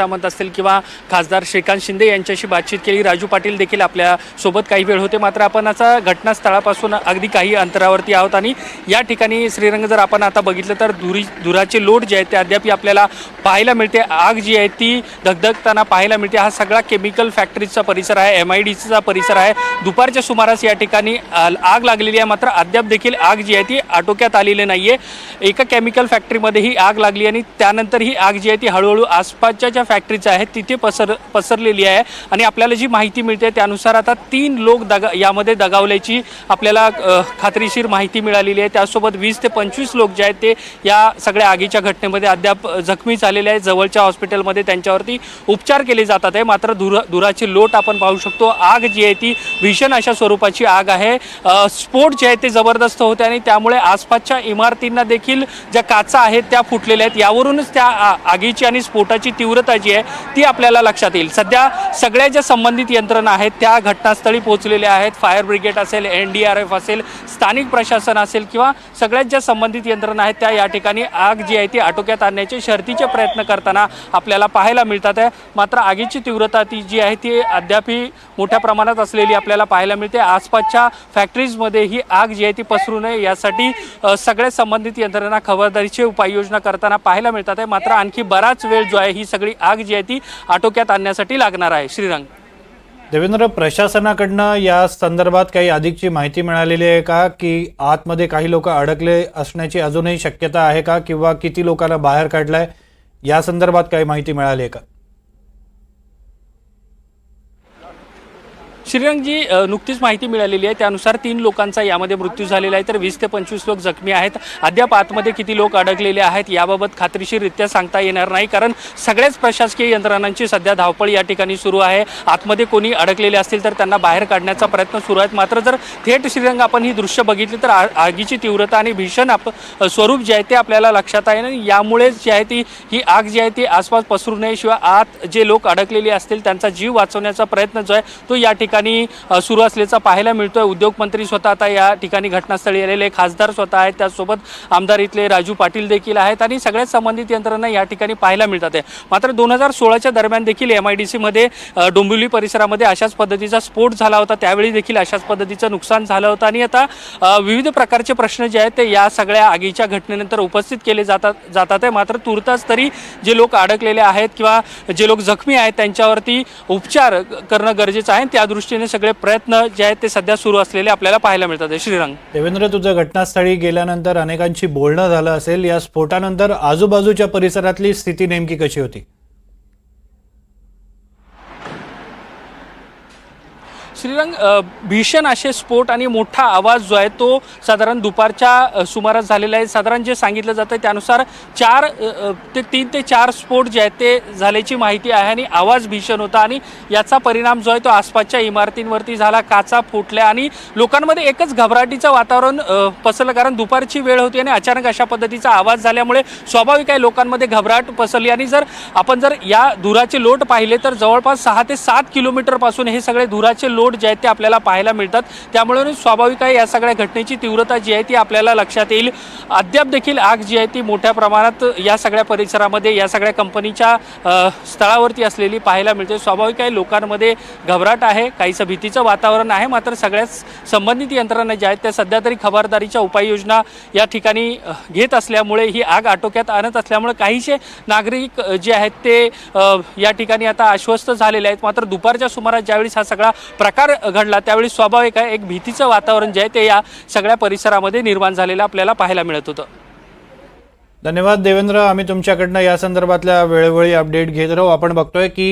सामंत असतील किंवा खासदार श्रीकांत शिंदे यांच्याशी बातचीत केली राजू पाटील देखील आपल्यासोबत काही वेळ होते. मात्र आपण असा घटनास्थळापासून अगदी काही अंतरावरती आहोत आणि या ठिकाणी श्रीरंग जर आपण आता बघितलं तर धुरी धुराचे लोट जे आहेत ते अद्याप आपल्याला पाहायला मिळते. आग जी आहे ती धगधगताना पाहायला मिळते. हा सगळा केमिकल फॅक्टरीचा परिसर आहे एम आय डीचा परिसर आहे. दुपारच्या सुमारास या ठिकाणी आग लागलेली आहे. मात्र अद्याप देखील आग जी आहे ती आटोक्यात आलेली नाही आहे एका केमिकल फॅक्टरीमध्ये ही आग लागली आणि त्यानंतर ही आग जी आहे ती हळूहळू आसपासच्या ज्या फॅक्टरीच्या आहेत तिथे पसर पसरलेली आहे. आणि आपल्याला जी माहिती मिळते त्यानुसार आता तीन लोक दगा यामध्ये दगावल्याची आपल्याला खात्रीशीर माहिती मिळालेली आहे. त्यासोबत वीस ते पंचवीस लोक जे आहेत ते या सगळ्या आगीच्या घटनेमध्ये अद्याप जखमी झालेले आहेत. जवळच्या हॉस्पिटलमध्ये त्यांच्यावरती उपचार केले जातात आहे. मात्र धुर धुराची लोट आपण पाहू शकतो. आग जी आहे ती भीषण अशा स्वरूपाची आग आहे. स्फोट जे आहे ते जबरदस्त होते आणि त्यामुळे आसपासच्या इमारतींना देखील ज्या काचा आहेत त्या फुटलेल्या आहेत. यावरूनच त्या आ- आगीची आणि स्फोटाची तीव्रता जी आहे ती आपल्याला लक्षात येईल. सध्या सगळ्या ज्या संबंधित यंत्रणा आहेत त्या घटनास्थळी पोहोचलेल्या आहेत. फायर ब्रिगेड असेल एन डी आर एफ असेल स्थानिक प्रशासन असेल किंवा सगळ्यात ज्या संबंधित यंत्रणा आहेत त्या या ठिकाणी आग जी आहे ती आटोक्यात आणण्याचे शर्तीचे प्रयत्न करताना आपल्याला पाहायला मिळतात आहे. मात्र आगीची तीव्रता ती जी आहे ती अद्यापही मोठ्या प्रमाणात असलेली आपल्याला पाहायला मिळते. आसपासच्या फॅक्टरीजमध्ये ही आग जी आहे ती पसरू नये यासाठी सगळ्या संबंधित यंत्रणा खबरदारीची उपाययोजना करताना पाहायला मिळतात आहे. मात्र आणखी बराच वेळ जो आहे ही सगळी आग जी आहे ती आटोक्यात आणण्यासाठी लागणार आहे. श्रीरंग. देवेंद्र प्रशासनाकडनं या संदर्भात काही अधिकची माहिती मिळालेली आहे का? की आतमध्ये काही लोक अडकले असण्याची अजूनही शक्यता आहे का? किंवा किती लोकांना बाहेर काढलाय? या संदर्भात काही माहिती मिळाली आहे का? श्रीरंगजी नुकतीच माहिती मिळालेली आहे. त्यानुसार तीन लोकांचा यामध्ये मृत्यू झालेला आहे. तर वीस ते पंचवीस लोक जखमी आहेत. अद्याप आतमध्ये किती लोक अडकलेले आहेत याबाबत खात्रीशीररित्या सांगता येणार नाही. कारण सगळ्याच प्रशासकीय यंत्रणांची सध्या धावपळ या ठिकाणी सुरू आहे. आतमध्ये कोणी अडकलेले असतील तर त्यांना बाहेर काढण्याचा प्रयत्न सुरू आहेत. मात्र जर थेट श्रीरंग आपण ही दृश्य बघितली तर आ- आगीची तीव्रता आणि भीषण आप स्वरूप जे आहे ते आपल्याला लक्षात आहे. आणि यामुळेच जी आहे ती ही आग जी आहे ती आसपास पसरू नये. शिवाय आत जे लोक अडकलेले असतील त्यांचा जीव वाचवण्याचा प्रयत्न जो आहे तो या ठिकाणी ठिकाणी सुरू असल्याचा पाहायला मिळतोय. उद्योगमंत्री स्वतः आता या ठिकाणी घटनास्थळी आलेले खासदार स्वतः आहेत. त्याचसोबत आमदार इथले राजू पाटील देखील आहेत आणि सगळ्याच संबंधित यंत्रणा या ठिकाणी पाहायला मिळतात आहे. मात्र दोन हजार सोळाच्या दरम्यान देखील एम आय डी सीमध्ये डोंबिवली परिसरामध्ये अशाच पद्धतीचा स्फोट झाला होता. त्यावेळी देखील अशाच पद्धतीचं नुकसान झालं होतं. आणि आता विविध प्रकारचे प्रश्न जे आहेत ते या सगळ्या आगीच्या घटनेनंतर उपस्थित केले जातात जातात आहे. मात्र तुर्तास तरी जे लोक अडकलेले आहेत किंवा जे लोक जखमी आहेत त्यांच्यावरती उपचार करणं गरजेचं आहे त्या दृष्टीने सगळे प्रयत्न जे आहेत ते सध्या सुरू असलेले आपल्याला पाहायला मिळतात. श्रीरंग. देवेंद्र तुझं घटनास्थळी गेल्यानंतर अनेकांशी बोलणं झालं असेल. या स्फोटानंतर आजूबाजूच्या परिसरातली स्थिती नेमकी कशी होती? श्रीरंग भीषण असे स्फोट आणि मोठा आवाज जो आहे तो साधारण दुपारच्या सुमारास झालेला आहे. साधारण जे सांगितलं जातं त्यानुसार चार ते तीन ते चार स्फोट जे आहेत ते झाल्याची माहिती आहे आणि आवाज भीषण होता आणि याचा परिणाम जो आहे तो आसपासच्या इमारतींवरती झाला काचा फुटल्या आणि लोकांमध्ये एकच घबराटीचं वातावरण पसरलं कारण दुपारची वेळ होती आणि अचानक अशा पद्धतीचा आवाज झाल्यामुळे स्वाभाविक आहे लोकांमध्ये घबराट पसरली आणि जर आपण जर या धुराचे लोट पाहिले तर जवळपास सहा ते सात किलोमीटरपासून हे सगळे धुराचे लोट जे आहेत ते आपल्याला पाहायला मिळतात. त्यामुळे स्वाभाविक आहे या सगळ्या घटनेची तीव्रता जी आहे ती आपल्याला लक्षात येईल. अद्याप देखील आग जी आहे ती मोठ्या प्रमाणात या सगळ्या परिसरामध्ये या सगळ्या कंपनीच्या स्थळावरती असलेली पाहायला मिळते. स्वाभाविक आहे लोकांमध्ये घबराट आहे काहीसं भीतीचं वातावरण आहे मात्र सगळ्याच संबंधित यंत्रणा ज्या आहेत त्या सध्या तरी खबरदारीच्या उपाययोजना या ठिकाणी घेत असल्यामुळे ही आग आटोक्यात आणत असल्यामुळे काहीसे नागरिक जे आहेत ते या ठिकाणी आता आश्वस्त झालेले आहेत. मात्र दुपारच्या सुमारास ज्यावेळेस हा सगळा प्रकार घडला त्यावेळी स्वाभाविक आहे एक भीतीचं वातावरण जे आहे ते या सगळ्या परिसरामध्ये निर्माण झालेलं आपल्याला पाहायला मिळत होतं. धन्यवाद देवेंद्र. आम्ही तुमच्याकडनं या संदर्भातल्या वेळोवेळी अपडेट घेत राहू. आपण बघतोय की